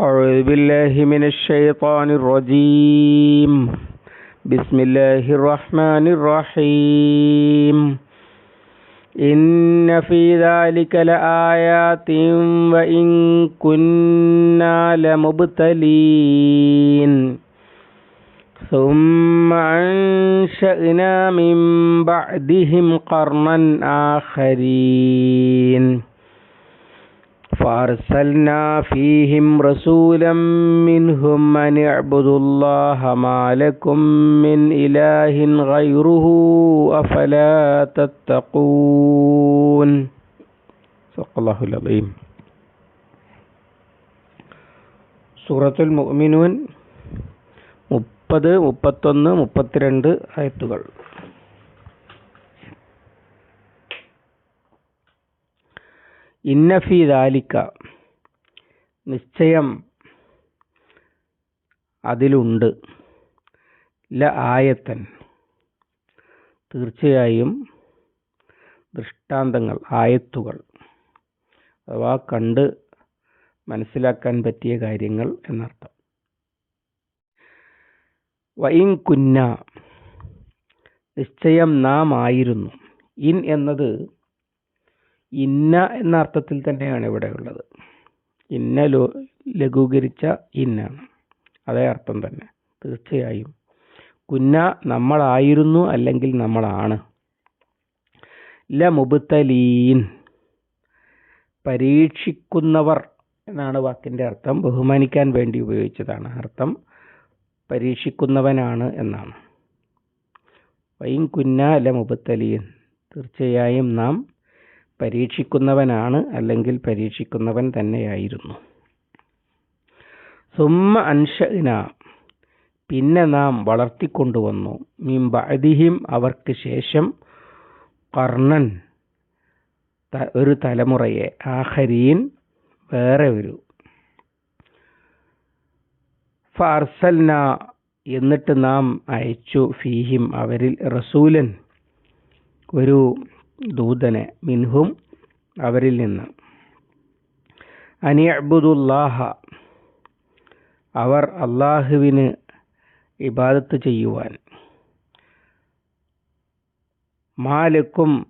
أعوذ بالله من الشيطان الرجيم. بسم الله الرحمن الرحيم. إن في ذلك لآيات وإن كنا لمبتلين. ثم أنشأنا من بعدهم قرنا آخرين. فأرسلنا فيهم رسولا منهم أن اعبدوا الله ما لكم من إله غيره أفلا تتقون صدق الله العظيم സൂറത്തുൽ മുഅ്മിനൂൻ മുപ്പത് മുപ്പത്തൊന്ന് മുപ്പത്തിരണ്ട് ആയത്തുകൾ ഇന്നഫി ദാലിക്ക. നിശ്ചയം അതിലുണ്ട്. ല ആയത്തൻ. തീർച്ചയായും ദൃഷ്ടാന്തങ്ങൾ ആയത്തുകൾ. അഥവാ കണ്ട് മനസ്സിലാക്കാൻ പറ്റിയ കാര്യങ്ങൾ എന്നർത്ഥം. വൈൻ കുന്ന. നിശ്ചയം നാം ആയിരുന്നു. ഇൻ എന്നത് ഇന്ന എന്ന അർത്ഥത്തിൽ തന്നെയാണ് ഇവിടെ ഉള്ളത്. ഇന്ന ലോ ലഘൂകരിച്ച ഇന്നാണ്. അതേ അർത്ഥം തന്നെ. തീർച്ചയായും. കുന്ന നമ്മളായിരുന്നു അല്ലെങ്കിൽ നമ്മളാണ്. ല മുബുത്തലീൻ. പരീക്ഷിക്കുന്നവർ എന്നാണ് വാക്കിന്റെ അർത്ഥം. ബഹുമാനിക്കാൻ വേണ്ടി ഉപയോഗിച്ചതാണ് അർത്ഥം. പരീക്ഷിക്കുന്നവനാണ് എന്നാണ്. വൈൻ കുന്ന ല മുബത്തലീൻ. തീർച്ചയായും നാം പരീക്ഷിക്കുന്നവനാണ് അല്ലെങ്കിൽ പരീക്ഷിക്കുന്നവൻ തന്നെയായിരുന്നു. സുമ്മ അൻഷന പിന്നെ നാം വളർത്തിക്കൊണ്ടുവന്നു. മീംബഅദിഹിം അവർക്ക് ശേഷം കർണൻ ഒരു തലമുറയെ. ആഹരീൻ വേറെ ഒരു. ഫാർസൽന എന്നിട്ട് നാം അയച്ചു ഫീഹിം അവരിൽ റസൂലൻ ഒരു ദൂതനെ മിൻഹും അവരിൽ നിന്ന്. അനിയബുദുല്ലാഹ അവർ അള്ളാഹുവിന് ഇബാദത്ത് ചെയ്യുവാൻ. മാലക്കും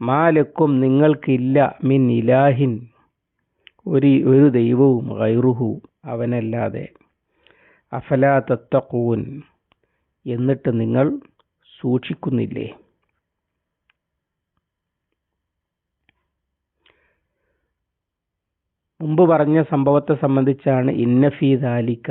മാലക്കും നിങ്ങൾക്കില്ല മിൻ ഇലാഹിൻ ഒരു ഒരു ദൈവവും ഗൈറുഹു അവനല്ലാതെ. അഫലാ തത്തക്കൂൻ എന്നിട്ട് നിങ്ങൾ സൂക്ഷിക്കുന്നില്ലേ? മുമ്പ് പറഞ്ഞ സംഭവത്തെ സംബന്ധിച്ചാണ് ഇന്നഫി ദാലിക്ക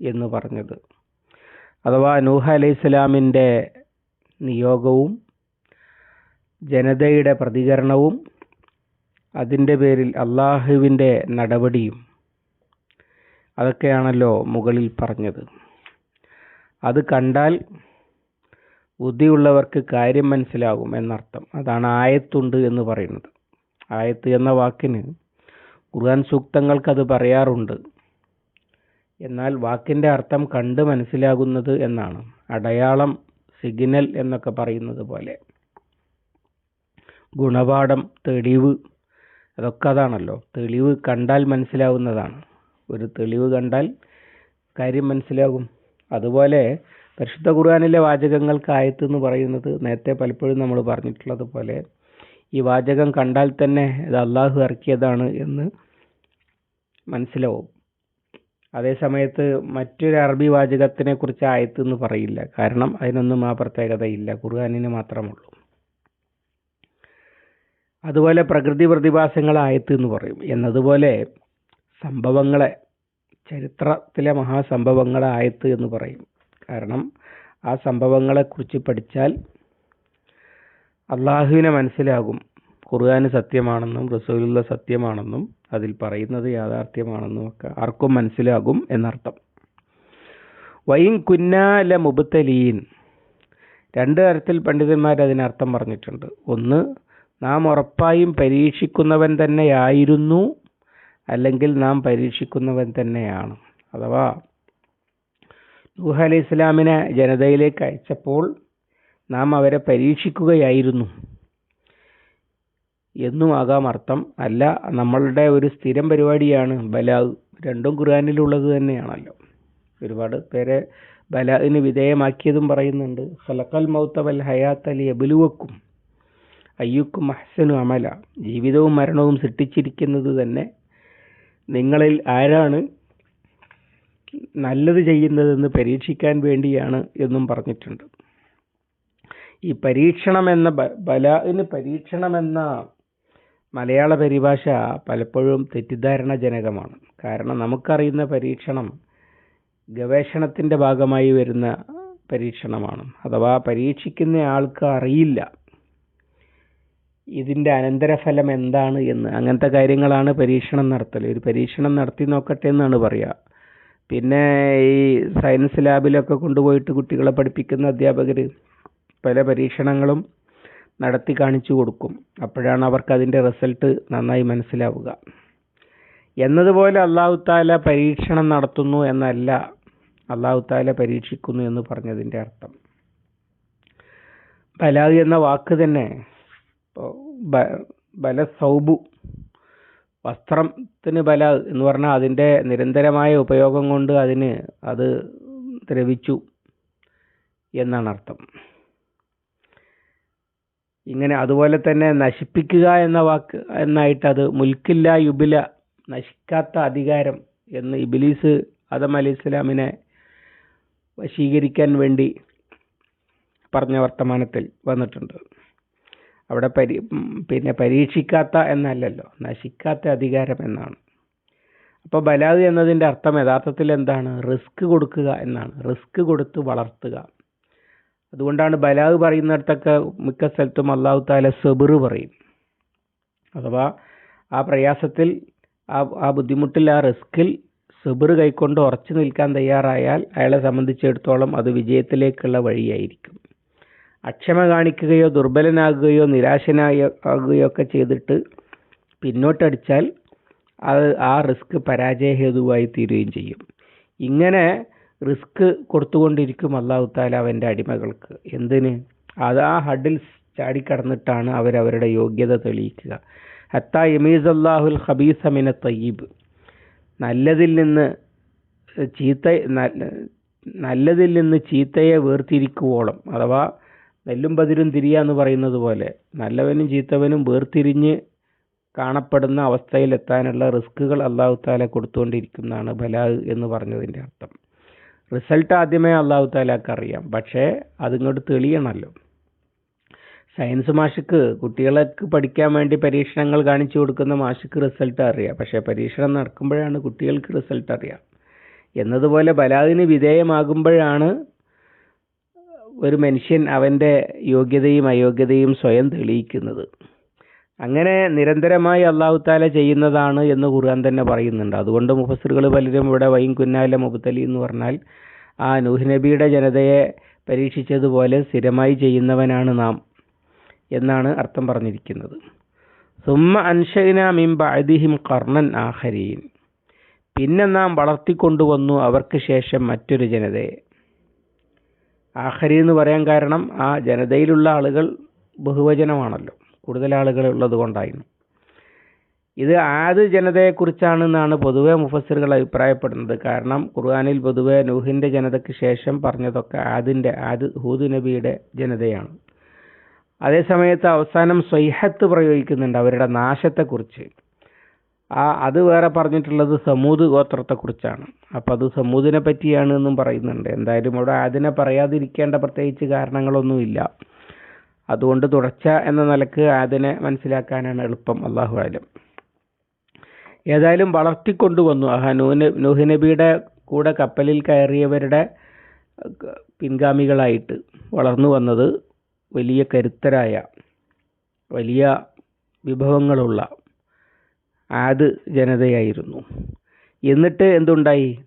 എന്ന് പറഞ്ഞത്. അഥവാ നൂഹ അലൈഹി സ്വലാമിന്റെ നിയോഗവും ജനതയുടെ പ്രതികരണവും അതിന്റെ പേരിൽ അള്ളാഹുവിന്റെ നടപടിയും അതൊക്കെയാണല്ലോ മുകളിൽ പറഞ്ഞത്. അത് കണ്ടാൽ ബുദ്ധിയുള്ളവർക്ക് കാര്യം മനസ്സിലാകും എന്നർത്ഥം. അതാണ് ആയത്തുണ്ട് എന്ന് പറയുന്നത്. ആയത്ത് എന്ന വാക്കിന് ഖുർആൻ സൂക്തങ്ങൾക്ക് അത് പറയാറുണ്ട്. എന്നാൽ വാക്കിന്റെ അർത്ഥം കണ്ട് മനസ്സിലാകുന്നത് എന്നാണ്. അടയാളം സിഗ്നൽ എന്നൊക്കെ പറയുന്നത് പോലെ. ഗുണപാഠം തെളിവ് അതൊക്കെ അതാണല്ലോ. തെളിവ് കണ്ടാൽ മനസ്സിലാവുന്നതാണ്. ഒരു തെളിവ് കണ്ടാൽ കാര്യം മനസ്സിലാകും. അതുപോലെ പരിശുദ്ധ ഖുർആാനിലെ വാചകങ്ങൾക്ക് ആയത്ത് എന്ന് പറയുന്നത് നേരത്തെ പലപ്പോഴും നമ്മൾ പറഞ്ഞിട്ടുള്ളത് പോലെ ഈ വാചകം കണ്ടാൽ തന്നെ ഇത് അള്ളാഹു ഇറക്കിയതാണ് എന്ന് മനസ്സിലാവും. അതേ സമയത്ത് മറ്റൊരു അറബി വാചകത്തിനെ കുറിച്ച് ആയത്ത് എന്ന് പറയില്ല. കാരണം അതിനൊന്നും ആ പ്രത്യേകതയില്ല. ഖുർആാനിന് മാത്രമുള്ളൂ. അതുപോലെ പ്രകൃതി പ്രതിഭാസങ്ങൾ ആയത്ത് എന്ന് പറയും. എന്നതുപോലെ സംഭവങ്ങളെ ചരിത്രത്തിലെ മഹാസംഭവങ്ങളെ ആയത്ത് എന്ന് പറയും. കാരണം ആ സംഭവങ്ങളെക്കുറിച്ച് പഠിച്ചാൽ അള്ളാഹുവിനെ മനസ്സിലാകും. ഖുർആൻ സത്യമാണെന്നും റസൂലുള്ള സത്യമാണെന്നും അതിൽ പറയുന്നത് യാഥാർത്ഥ്യമാണെന്നും ഒക്കെ ആർക്കും മനസ്സിലാകും എന്നർത്ഥം. വൈൻ കുന്നാല മുബത്തലീൻ രണ്ട് തരത്തിൽ പണ്ഡിതന്മാർ അതിനർത്ഥം പറഞ്ഞിട്ടുണ്ട്. ഒന്ന് നാം ഉറപ്പായും പരീക്ഷിക്കുന്നവൻ തന്നെയായിരുന്നു അല്ലെങ്കിൽ നാം പരീക്ഷിക്കുന്നവൻ തന്നെയാണ്. അഥവാ നൂഹ് അലൈഹി ഇസ്ലാമിനെ ജനതയിലേക്ക് അയച്ചപ്പോൾ നാം അവരെ പരീക്ഷിക്കുകയായിരുന്നു. എന്നും ആകാം അർത്ഥം. അല്ല നമ്മളുടെ ഒരു സ്ഥിരം പരിപാടിയാണ് ബലാഹ് രണ്ടും ഖുർആാനിലുള്ളത് തന്നെയാണല്ലോ. ഒരുപാട് പേരെ ബലാഹിന് വിധേയമാക്കിയതും പറയുന്നുണ്ട്. ഹലക്കൽ മൗത്ത വൽ അലി അബിലുവക്കും അയ്യുക്കും അഹ്സനു അമല. ജീവിതവും മരണവും സൃഷ്ടിച്ചിരിക്കുന്നത് തന്നെ നിങ്ങളിൽ ആരാണ്? നല്ലത് ചെയ്യുന്നതെന്ന് പരീക്ഷിക്കാൻ വേണ്ടിയാണ് എന്നും പറഞ്ഞിട്ടുണ്ട്. ഈ പരീക്ഷണമെന്ന എന്ന പരീക്ഷണമെന്ന മലയാള പരിഭാഷ പലപ്പോഴും തെറ്റിദ്ധാരണജനകമാണ്. കാരണം നമുക്കറിയുന്ന പരീക്ഷണം ഗവേഷണത്തിന്റെ ഭാഗമായി വരുന്ന പരീക്ഷണമാണ്. അഥവാ പരീക്ഷിക്കുന്ന ആൾക്ക് അറിയില്ല ഇതിന്റെ അനന്തരഫലം എന്താണ് എന്ന് അങ്ങനത്തെ കാര്യങ്ങളാണ് പരീക്ഷണം നടത്തൽ ഒരു പരീക്ഷണം നടത്തി നോക്കട്ടെ എന്നാണ് പറയുക പിന്നെ ഈ സയൻസ് ലാബിലൊക്കെ കൊണ്ടുപോയിട്ട് കുട്ടികളെ പഠിപ്പിക്കുന്ന അധ്യാപകർ പല പരീക്ഷണങ്ങളും നടത്തി കാണിച്ചു കൊടുക്കും. അപ്പോഴാണ് അവർക്ക് അതിന്റെ റിസൾട്ട് നന്നായി മനസ്സിലാവുക. എന്നതുപോലെ അള്ളാഹു താല പരീക്ഷണം നടത്തുന്നു എന്നല്ല അള്ളാഹു താല പരീക്ഷിക്കുന്നു എന്ന് പറഞ്ഞതിന്റെ അർത്ഥം. ബലാഗ് എന്ന വാക്ക് തന്നെ ബല സൗബു വസ്ത്രത്തിന് ബല എന്ന് പറഞ്ഞാൽ അതിന്റെ നിരന്തരമായ ഉപയോഗം കൊണ്ട് അതിന് അത് ദ്രവിച്ചു എന്നാണ് അർത്ഥം. ഇങ്ങനെ അതുപോലെ തന്നെ നശിപ്പിക്കുക എന്ന വാക്ക് എന്നായിട്ട് അത് മുൽക്കില്ല യുബില നശിക്കാത്ത അധികാരം എന്ന് ഇബിലീസ് ആദം അലി ഇസ്ലാമിനെ വശീകരിക്കാൻ വേണ്ടി പറഞ്ഞ വർത്തമാനത്തിൽ വന്നിട്ടുണ്ട്. അവിടെ പരി പിന്നെ പരീക്ഷിക്കാത്ത എന്നല്ലല്ലോ. നശിക്കാത്ത അധികാരം എന്നാണ്. അപ്പോൾ ബലാത് എന്നതിന്റെ അർത്ഥം യഥാർത്ഥത്തിൽ എന്താണ്? റിസ്ക് കൊടുക്കുക എന്നാണ്. റിസ്ക് കൊടുത്ത് വളർത്തുക. അതുകൊണ്ടാണ് ബലാഗ് പറയുന്നിടത്തൊക്കെ മിക്ക സ്ഥലത്തും അള്ളാഹു താല സെബിർ പറയും. അഥവാ ആ പ്രയാസത്തിൽ ആ ആ ബുദ്ധിമുട്ടിൽ ആ റിസ്കിൽ സെബിർ കൈക്കൊണ്ട് ഉറച്ചു നിൽക്കാൻ തയ്യാറായാൽ അയാളെ സംബന്ധിച്ചിടത്തോളം അത് വിജയത്തിലേക്കുള്ള വഴിയായിരിക്കും. അക്ഷമ കാണിക്കുകയോ ദുർബലനാകുകയോ നിരാശനായ ആകുകയോ ഒക്കെ ചെയ്തിട്ട് പിന്നോട്ടടിച്ചാൽ അത് ആ റിസ്ക് പരാജയഹേതുവായി തീരുകയും ചെയ്യും. ഇങ്ങനെ റിസ്ക് കൊടുത്തുകൊണ്ടിരിക്കും അള്ളാഹു താല അവന്റെ അടിമകൾക്ക്. എന്തിന്? അത് ആ ഹഡിൽ ചാടിക്കടന്നിട്ടാണ് അവരവരുടെ യോഗ്യത തെളിയിക്കുക. ഹത്ത യമീസ് അള്ളാഹുൽ ഹബീസ മിന തയ്യീബ്. നല്ലതിൽ നിന്ന് ചീത്ത നല്ലതിൽ നിന്ന് ചീത്തയെ വേർതിരിക്കുവോളം അഥവാ നെല്ലും പതിരും തിരിയ എന്ന് പറയുന്നത് പോലെ. നല്ലവനും ചീത്തവനും വേർതിരിഞ്ഞ് കാണപ്പെടുന്ന അവസ്ഥയിലെത്താനുള്ള റിസ്കുകൾ അള്ളാഹു താല കൊടുത്തുകൊണ്ടിരിക്കുന്നതാണ് ബലാഹ് എന്ന് പറഞ്ഞതിന്റെ അർത്ഥം. റിസൾട്ട് ആദ്യമേ അള്ളാഹു താലാക്ക് അറിയാം. പക്ഷേ അതിങ്ങോട്ട് തെളിയണമല്ലോ സയൻസ് മാഷിക്ക് കുട്ടികൾക്ക് പഠിക്കാൻ വേണ്ടി പരീക്ഷണങ്ങൾ കാണിച്ചു കൊടുക്കുന്ന മാഷിക്ക് റിസൾട്ട് അറിയാം. പക്ഷേ പരീക്ഷണം നടക്കുമ്പോഴാണ് കുട്ടികൾക്ക് റിസൾട്ട് അറിയാം. എന്നതുപോലെ ബലാദിന് വിധേയമാകുമ്പോഴാണ് ഒരു മനുഷ്യൻ അവന്റെ യോഗ്യതയും അയോഗ്യതയും സ്വയം തെളിയിക്കുന്നത്. അങ്ങനെ നിരന്തരമായി അള്ളാഹു താല ചെയ്യുന്നതാണ് എന്ന് ഖുർആൻ തന്നെ പറയുന്നുണ്ട്. അതുകൊണ്ട് മുഫസിറുകൾ പലരും ഇവിടെ വൈൻ കുന്നാല മുബത്തലി എന്ന് പറഞ്ഞാൽ ആ നൂഹ് നബിയുടെ ജനതയെ പരീക്ഷിച്ചതുപോലെ സ്ഥിരമായി ചെയ്യുന്നവനാണ് നാം എന്നാണ് അർത്ഥം പറഞ്ഞിരിക്കുന്നത്. സുമ്മ അൻഷന മിം ബഅദിഹിം കർണൻ ആഹരീൻ പിന്നെ നാം വളർത്തിക്കൊണ്ടുവന്നു അവർക്ക് ശേഷം മറ്റൊരു ജനതയെ. ആഹരി എന്ന് പറയാൻ കാരണം ആ ജനതയിലുള്ള ആളുകൾ ബഹുവചനമാണല്ലോ. കൂടുതൽ ആളുകൾ ഉള്ളത് കൊണ്ടായിരുന്നു. ഇത് ആദ്യ ജനതയെക്കുറിച്ചാണെന്നാണ് പൊതുവെ മുഫസ്സിറുകൾ അഭിപ്രായപ്പെടുന്നത്. കാരണം ഖുർആാനിൽ പൊതുവെ നൂഹിന്റെ ജനതയ്ക്ക് ശേഷം പറഞ്ഞതൊക്കെ ആദിന്റെ ആദ് ഹൂദ് നബിയുടെ ജനതയാണ്. അതേസമയത്ത് അവസാനം സ്വൈഹത്ത് പ്രയോഗിക്കുന്നുണ്ട് അവരുടെ നാശത്തെക്കുറിച്ച്. ആ അത് വേറെ പറഞ്ഞിട്ടുള്ളത് സമൂത് ഗോത്രത്തെക്കുറിച്ചാണ്. അപ്പം അത് സമൂതിനെ പറ്റിയാണ് എന്നും പറയുന്നുണ്ട്. എന്തായാലും ഇവിടെ അതിനെ പറയാതിരിക്കേണ്ട പ്രത്യേകിച്ച് കാരണങ്ങളൊന്നുമില്ല. അതുകൊണ്ട് തുടർച്ച എന്ന നിലയ്ക്ക് അതിനെ മനസ്സിലാക്കാനാണ് എളുപ്പം അള്ളാഹു ആലം ഏതായാലും വളർത്തിക്കൊണ്ടുവന്നു. ആ നൂന് നൂഹ് നബിയുടെ കൂടെ കപ്പലിൽ കയറിയവരുടെ പിൻഗാമികളായിട്ട് വളർന്നു വന്നത് വലിയ കരുത്തരായ വലിയ വിഭവങ്ങളുള്ള ആദ് ജനതയായിരുന്നു. എന്നിട്ട് എന്തുണ്ടായി?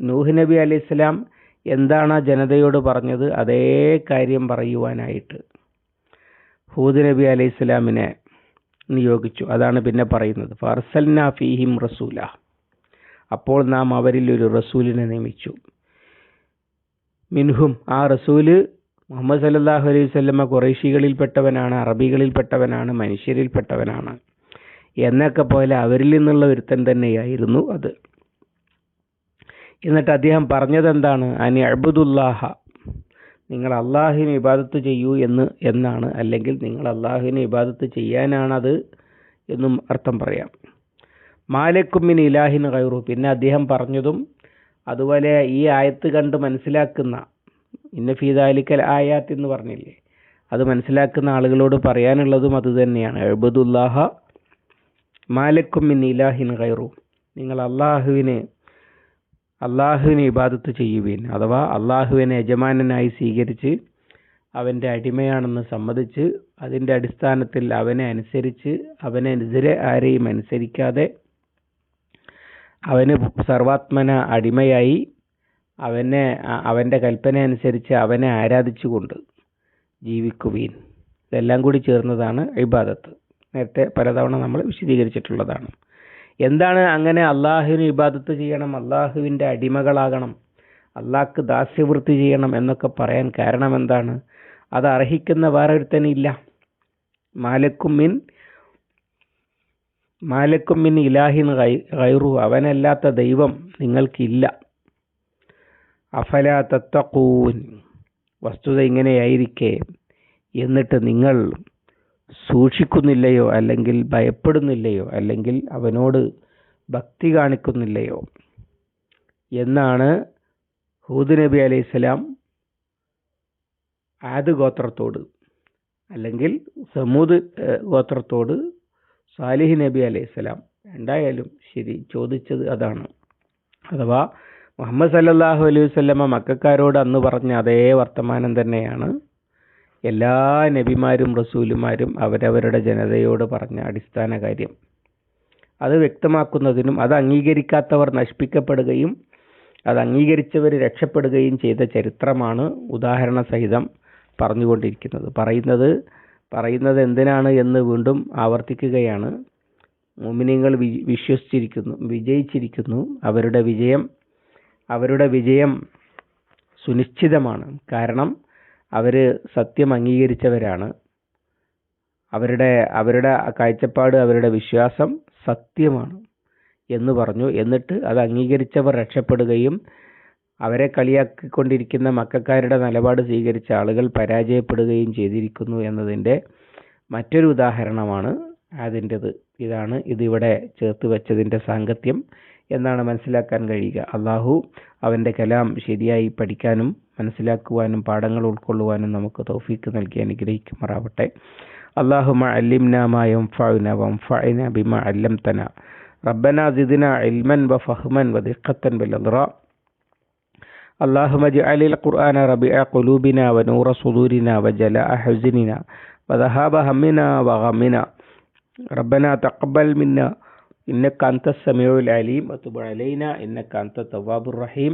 നൂഹ് നബി അലൈഹി സ്വലാം എന്താണ് ആ ജനതയോട് പറഞ്ഞത്? അതേ കാര്യം പറയുവാനായിട്ട്. ഹൂദ് നബി അലൈഹി സ്വലാമിനെ നിയോഗിച്ചു. അതാണ് പിന്നെ പറയുന്നത്. ഫർസൽന ഫീഹിം റസൂല. അപ്പോൾ നാം അവരിൽ ഒരു റസൂലിനെ നിയമിച്ചു. മിൻഹും ആ റസൂൽ മുഹമ്മദ് സല്ലാഹു അലൈഹി കുറേശികളിൽപ്പെട്ടവനാണ് അറബികളിൽപ്പെട്ടവനാണ് മനുഷ്യരിൽപ്പെട്ടവനാണ്. എന്നൊക്കെ പോലെ അവരിൽ നിന്നുള്ള ഒരുത്തൻ തന്നെയായിരുന്നു അത്. എന്നിട്ട് അദ്ദേഹം പറഞ്ഞത് എന്താണ് അനി അഴ്ബുദുല്ലാഹ നിങ്ങൾ അള്ളാഹുവിന് ഇബാദത്ത് ചെയ്യൂ എന്ന് എന്നാണ്. അല്ലെങ്കിൽ നിങ്ങൾ അള്ളാഹുവിന് ഇബാദത്ത് ചെയ്യാനാണത് എന്നും അർത്ഥം പറയാം. മാലക്കുമ്മിന് ഇലാഹിൻ കയറു പിന്നെ അദ്ദേഹം പറഞ്ഞതും അതുപോലെ ഈ ആയത്ത് കണ്ട് മനസ്സിലാക്കുന്ന ഇന്ന ഫീദാലിക്കൽ ആയാത്ത് എന്ന് പറഞ്ഞില്ലേ? അത് മനസ്സിലാക്കുന്ന ആളുകളോട് പറയാനുള്ളതും അത് തന്നെയാണ്. എഴുബദുല്ലാഹ മാലക്കുമിൻ ഇലാഹിൻ കയറു നിങ്ങൾ അള്ളാഹുവിനെ അള്ളാഹുവിനെ ഇബാദത്ത് ചെയ്യുവീൻ. അഥവാ അള്ളാഹുവിനെ യജമാനനായി സ്വീകരിച്ച് അവന്റെ അടിമയാണെന്ന് സമ്മതിച്ച് അതിന്റെ അടിസ്ഥാനത്തിൽ അവനെ അനുസരിച്ച് അവനെതിരെ ആരെയും അനുസരിക്കാതെ അവന് സർവാത്മന അടിമയായി അവനെ അവന്റെ കൽപ്പന അനുസരിച്ച് അവനെ ആരാധിച്ചുകൊണ്ട് ജീവിക്കുവീൻ. ഇതെല്ലാം കൂടി ചേർന്നതാണ് ഇബാദത്ത്. നേരത്തെ പലതവണ നമ്മൾ വിശദീകരിച്ചിട്ടുള്ളതാണ്. എന്താണ് അങ്ങനെ അള്ളാഹുവിന് ഇബാദത്ത് ചെയ്യണം അള്ളാഹുവിന്റെ അടിമകളാകണം അള്ളാഹ്ക്ക് ദാസ്യവൃത്തി ചെയ്യണം എന്നൊക്കെ പറയാൻ കാരണം എന്താണ്? അത് അർഹിക്കുന്ന വേറെ ഒരുത്തനില്ല മാലക്കും മിൻ ഇലാഹിൻ ഗൈറു അവനല്ലാത്ത ദൈവം നിങ്ങൾക്കില്ല. അഫല തത്തക്കൂൻ വസ്തുത ഇങ്ങനെയായിരിക്കെ എന്നിട്ട് നിങ്ങൾ സൂക്ഷിക്കുന്നില്ലയോ അല്ലെങ്കിൽ ഭയപ്പെടുന്നില്ലയോ അല്ലെങ്കിൽ അവനോട് ഭക്തി കാണിക്കുന്നില്ലയോ? എന്നാണ് ഹൂദ് നബി അലൈഹി സ്വലാം ആദ് ഗോത്രത്തോട് അല്ലെങ്കിൽ സമൂദ് ഗോത്രത്തോട് സാലിഹ് നബി അലൈഹി സ്വലാം രണ്ടായാലും ശരി ചോദിച്ചത് അതാണ്. അഥവാ മുഹമ്മദ് സല്ലാഹു അലൈഹി വസല്ലമ മക്കാരോട് അന്ന് പറഞ്ഞ അതേ വർത്തമാനം തന്നെയാണ്. എല്ലാ നബിമാരും റസൂലുമാരും അവരവരുടെ ജനതയോട് പറഞ്ഞ അടിസ്ഥാന കാര്യം. അത് വ്യക്തമാക്കുന്നതിനും അത് അംഗീകരിക്കാത്തവർ നശിപ്പിക്കപ്പെടുകയും അത് അംഗീകരിച്ചവർ രക്ഷപ്പെടുകയും ചെയ്ത ചരിത്രമാണ് ഉദാഹരണ സഹിതം പറഞ്ഞുകൊണ്ടിരിക്കുന്നത്. പറയുന്നത് പറയുന്നത് എന്തിനാണ് എന്ന് വീണ്ടും ആവർത്തിക്കുകയാണ്. മുമിനിങ്ങൾ വിശ്വസിച്ചിരിക്കുന്നു വിജയിച്ചിരിക്കുന്നു. അവരുടെ വിജയം അവരുടെ വിജയം സുനിശ്ചിതമാണ്. കാരണം അവർ സത്യം അംഗീകരിച്ചവരാണ്. അവരുടെ അവരുടെ കാഴ്ചപ്പാട് അവരുടെ വിശ്വാസം സത്യമാണ് എന്ന് പറഞ്ഞു. എന്നിട്ട് അത് അംഗീകരിച്ചവർ രക്ഷപ്പെടുകയും അവരെ കളിയാക്കിക്കൊണ്ടിരിക്കുന്ന മക്കാരുടെ നിലപാട് സ്വീകരിച്ച ആളുകൾ പരാജയപ്പെടുകയും ചെയ്തിരിക്കുന്നു എന്നതിന്റെ മറ്റൊരു ഉദാഹരണമാണ് അതിന്റെത്. ഇതാണ് ഇതിവിടെ ചേർത്ത് വെച്ചതിന്റെ സാങ്കത്യം. എന്നാണ് മനസ്സിലാക്കാൻ കഴിയുക. അള്ളാഹു അവന്റെ കലാം ശരിയായി പഠിക്കാനും മനസ്സിലാക്കുവാനും പാഠങ്ങൾ ഉൾക്കൊള്ളുവാനും നമുക്ക് തൗഫീക്ക് നൽകി അനുഗ്രഹിക്കുമാറാവട്ടെ അള്ളാഹുമ അല്ലിംന മാ യംഫഉന വംഫഅന ബിമാ അല്ലംതന ربنا زدنا علما وفهما ودقة بالأضراء اللهم اجعل القرآن ربيع قلوبنا ونور صدورنا وجلاء حزننا وذهاب همنا وغمنا ربنا تقبل منا إنك أنت السميع العليم وتب علينا إنك أنت التواب الرحيم